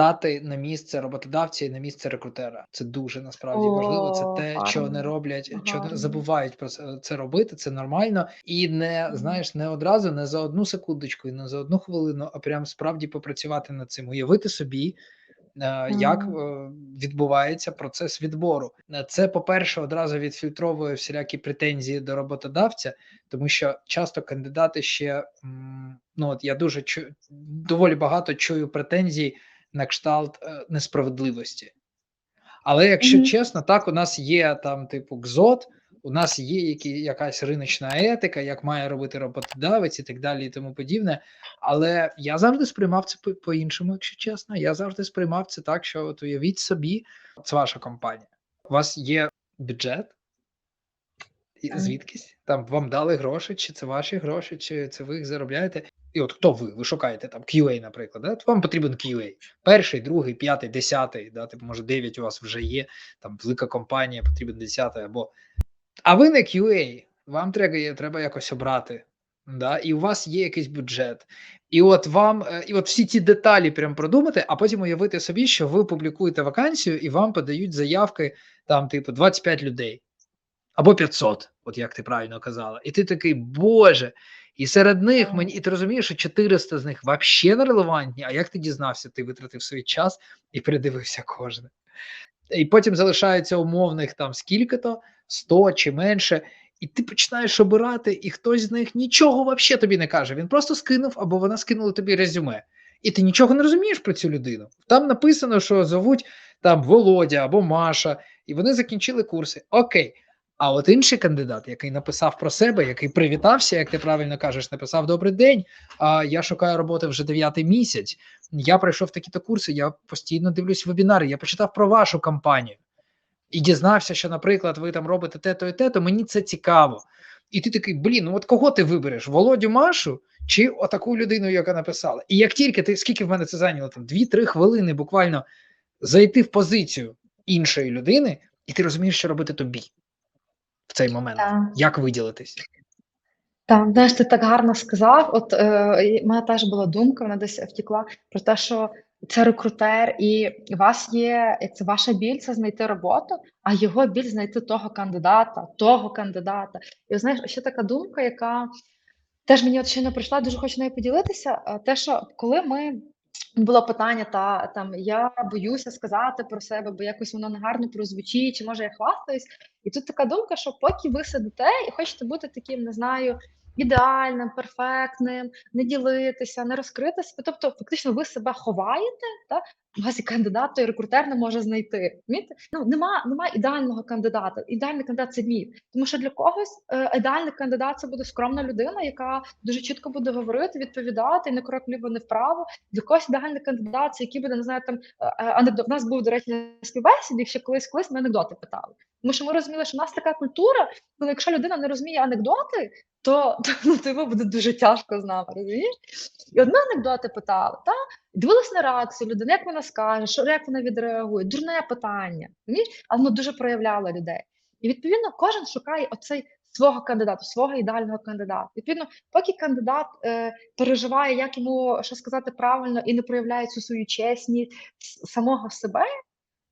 стати на місце роботодавця і на місце рекрутера. Це дуже насправді О, важливо. Це те, що не роблять, що не забувають про це, це робити. Це нормально, і не знаєш, не одразу, не за одну секундочку, і не за одну хвилину, а прям справді попрацювати над цим, уявити собі. е, Як е, відбувається процес відбору? Це, по-перше, одразу відфільтровує всілякі претензії до роботодавця, тому що часто кандидати ще ну от я дуже чу, доволі багато чую претензій на кшталт е, несправедливості. Але якщо Мгм. чесно, так у нас є там, типу, КЗОТ, у нас є які, якась риночна етика, як має робити роботодавець і так далі, і тому подібне. Але я завжди сприймав це по- по-іншому, якщо чесно. Я завжди сприймав це так, що от уявіть собі, це ваша компанія. У вас є бюджет, звідкись там вам дали гроші, чи це ваші гроші, чи це ви їх заробляєте. І от хто ви? Ви шукаєте там QA, наприклад, да? Вам потрібен QA. Перший, другий, п'ятий, десятий, да? типу, може, дев'ять у вас вже є, там велика компанія, потрібен десятий або. А ви не QA, вам треба, треба якось обрати. Да? І у вас є якийсь бюджет. І от вам, е, і от всі ці деталі прям продумати, а потім уявити собі, що ви публікуєте вакансію і вам подають заявки там, типу, 25 людей або 500, от як ти правильно казала. І ти такий, Боже, і серед них мені, і ти розумієш, що 400 з них взагалі не релевантні. А як ти дізнався? Ти витратив свій час і передивився кожне. І потім залишається умовних там скільки-то, 100 чи менше. І ти починаєш обирати, і хтось з них нічого взагалі тобі не каже. Він просто скинув, або вона скинула тобі резюме. І ти нічого не розумієш про цю людину. Там написано, що зовуть там Володя або Маша, і вони закінчили курси. Окей. А от інший кандидат, який написав про себе, який привітався, як ти правильно кажеш, написав Добрий день. А я шукаю роботи вже дев'ятий місяць. Я пройшов такі-то курси, я постійно дивлюсь вебінари, я почитав про вашу компанію і дізнався, що, наприклад, ви там робите те-то і те, то мені це цікаво. І ти такий, блін, ну от кого ти вибереш? Володю Машу чи отаку людину, яка написала? І як тільки ти, скільки в мене це зайняло, там 2-3 хвилини буквально зайти в позицію іншої людини, і ти розумієш, що робити тобі в цей момент. Так. Як виділитись? Так, знаєш, ти так гарно сказав. От е, мене теж була думка, вона десь втекла про те, що це рекрутер, і у вас є це ваша біль це знайти роботу, а його біль знайти того кандидата, того кандидата. І знаєш, ще така думка, яка теж мені от ще не прийшла, дуже хочу нею поділитися. е, Те, що коли ми було питання, та там я боюся сказати про себе, бо якось воно негарно прозвучить, чи може я хвастаюсь. І тут така думка, що поки ви сидите і хочете бути таким, не знаю, ідеальним, перфектним, не ділитися, не розкритися. Тобто, фактично, ви себе ховаєте, та вас і кандидат, той рекрутер не може знайти. Ну нема, нема ідеального кандидата. Ідеальний кандидат це міф. Тому що для когось е, ідеальний кандидат це буде скромна людина, яка дуже чітко буде говорити, відповідати, не крок вліво, не вправо. Для когось ідеальний кандидат, це який буде, не знаю, там е, е, анекдот. У нас був, до речі, на співбесіді, ще колись колись ми анекдоти питали. Тому що ми розуміли, що в нас така культура, коли якщо людина не розуміє анекдоти, то, то, ну, то йому буде дуже тяжко з нами, розумієш? І ми анекдоти питали, та? дивились на реакцію людини, як вона скаже, що як вона відреагує, дурне питання, розумієш? але воно дуже проявляло людей. І відповідно кожен шукає оцей свого кандидата, свого ідеального кандидата. Відповідно, поки кандидат е, переживає, як йому що сказати правильно і не проявляє цю свою чесність самого себе,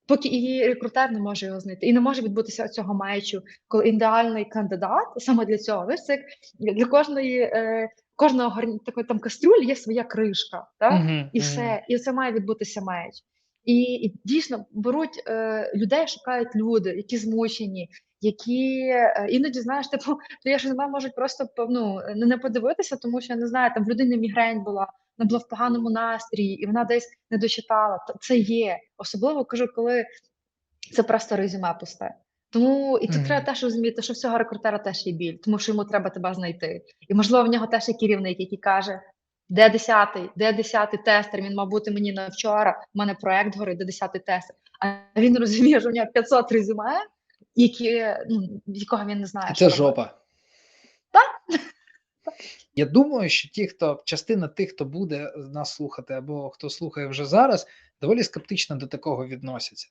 поки і рекрутер не може його знайти, і не може відбутися цього матчу, коли ідеальний кандидат саме для цього. Знаєш, це для кожної. Е, Кожного гарні такої там кастрюлі є своя кришка, так? Мгм, і все, і це має відбутися меч. І, і дійсно беруть е, людей, шукають люди, які змучені, які е, іноді знаєш, типу, твоя жена можуть просто ну, не, не подивитися, тому що я не знаю, там в людини мігрень була, вона була в поганому настрої, і вона десь не дочитала. Це є. Особливо кажу, коли це просто резюме пусте. Тому і тут Мгм. треба теж розуміти, що всього рекрутера теж є біль, тому що йому треба тебе знайти. І можливо, в нього теж є керівник, який каже: де десятий, де десятий тестер? Він мав бути мені на вчора. У мене проект горить, де десятий тестер. А він розуміє, що в нього 500 резюме, які ну якого він не знає. Це що робити. Я думаю, що ті, хто частина тих, хто буде нас слухати, або хто слухає вже зараз, доволі скептично до такого відносяться.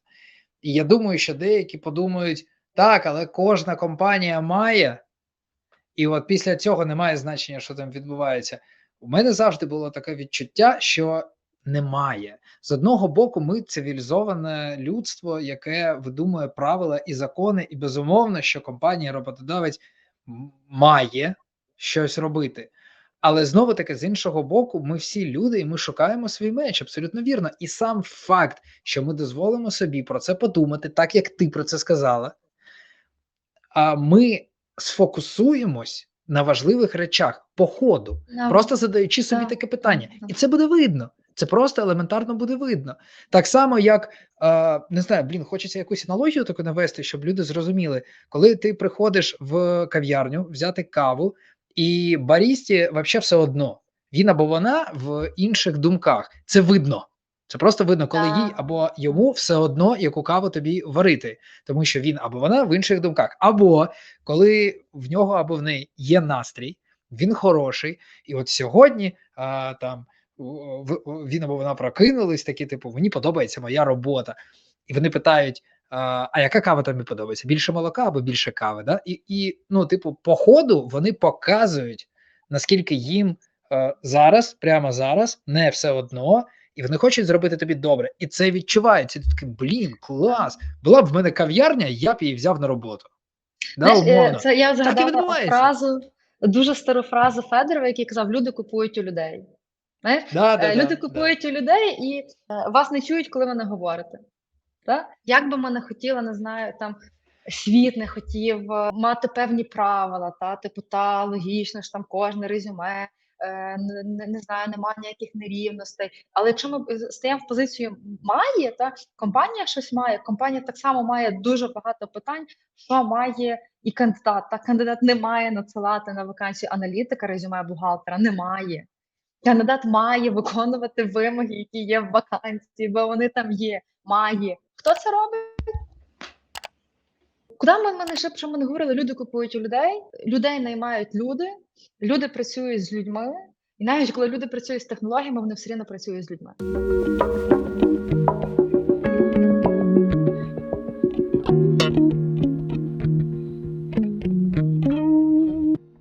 І я думаю, що деякі подумають: так, але кожна компанія має, і от після цього немає значення, що там відбувається. У мене завжди було таке відчуття, що Немає. З одного боку, ми цивілізоване людство, яке видумує правила і закони, і безумовно, що компанія роботодавець має щось робити. Але знову таки, з іншого боку, ми всі люди, і ми шукаємо свій меч, абсолютно вірно. І сам факт, що ми дозволимо собі про це подумати, так як ти про це сказала, а ми сфокусуємось на важливих речах по ходу, Да. просто задаючи собі Так, таке питання, і це буде видно. Це просто елементарно буде видно. Так само, як е, не знаю, блін, хочеться якусь аналогію таку навести, щоб люди зрозуміли, коли ти приходиш в кав'ярню взяти каву, і барісті взагалі все одно. Він або вона в інших думках. Це видно. Це просто видно, коли їй або йому все одно, яку каву тобі варити, тому що він або вона в інших думках, або коли в нього або в неї є настрій, він хороший, і от сьогодні а, там він або вона прокинулись, такі, типу, мені подобається моя робота. І вони питають: а, яка кава тобі подобається? Більше молока або більше кави? Да? І, і ну, типу, по ходу вони показують, наскільки їм е, зараз, прямо зараз, не все одно, і вони хочуть зробити тобі добре. І це відчувається. Ти такий, блін, клас! Була б в мене кав'ярня, я б її взяв на роботу. Да, Знаєш, е, це я згадала фразу, дуже стару фразу Федорова, який казав: люди купують у людей. Знаєш? Да, да, Е, да, Люди да. купують у людей і вас не чують, коли ви не говорите. Так? Як би ми не хотіли, не знаю, там світ не хотів е, мати певні правила, та, типу, та логічно ж там кожне резюме, е, не, не, знаю, немає ніяких нерівностей. Але якщо ми стаємо в позицію має, та компанія щось має, компанія так само має дуже багато питань, що має і кандидат. Та кандидат не має надсилати на вакансію аналітика резюме бухгалтера, немає. Кандидат має виконувати вимоги, які є в вакансії, бо вони там є. Має. Хто це робить? Куди ми, ми не ще про ми не говорили? Люди купують у людей, людей наймають люди, люди працюють з людьми. І навіть коли люди працюють з технологіями, вони все рівно працюють з людьми.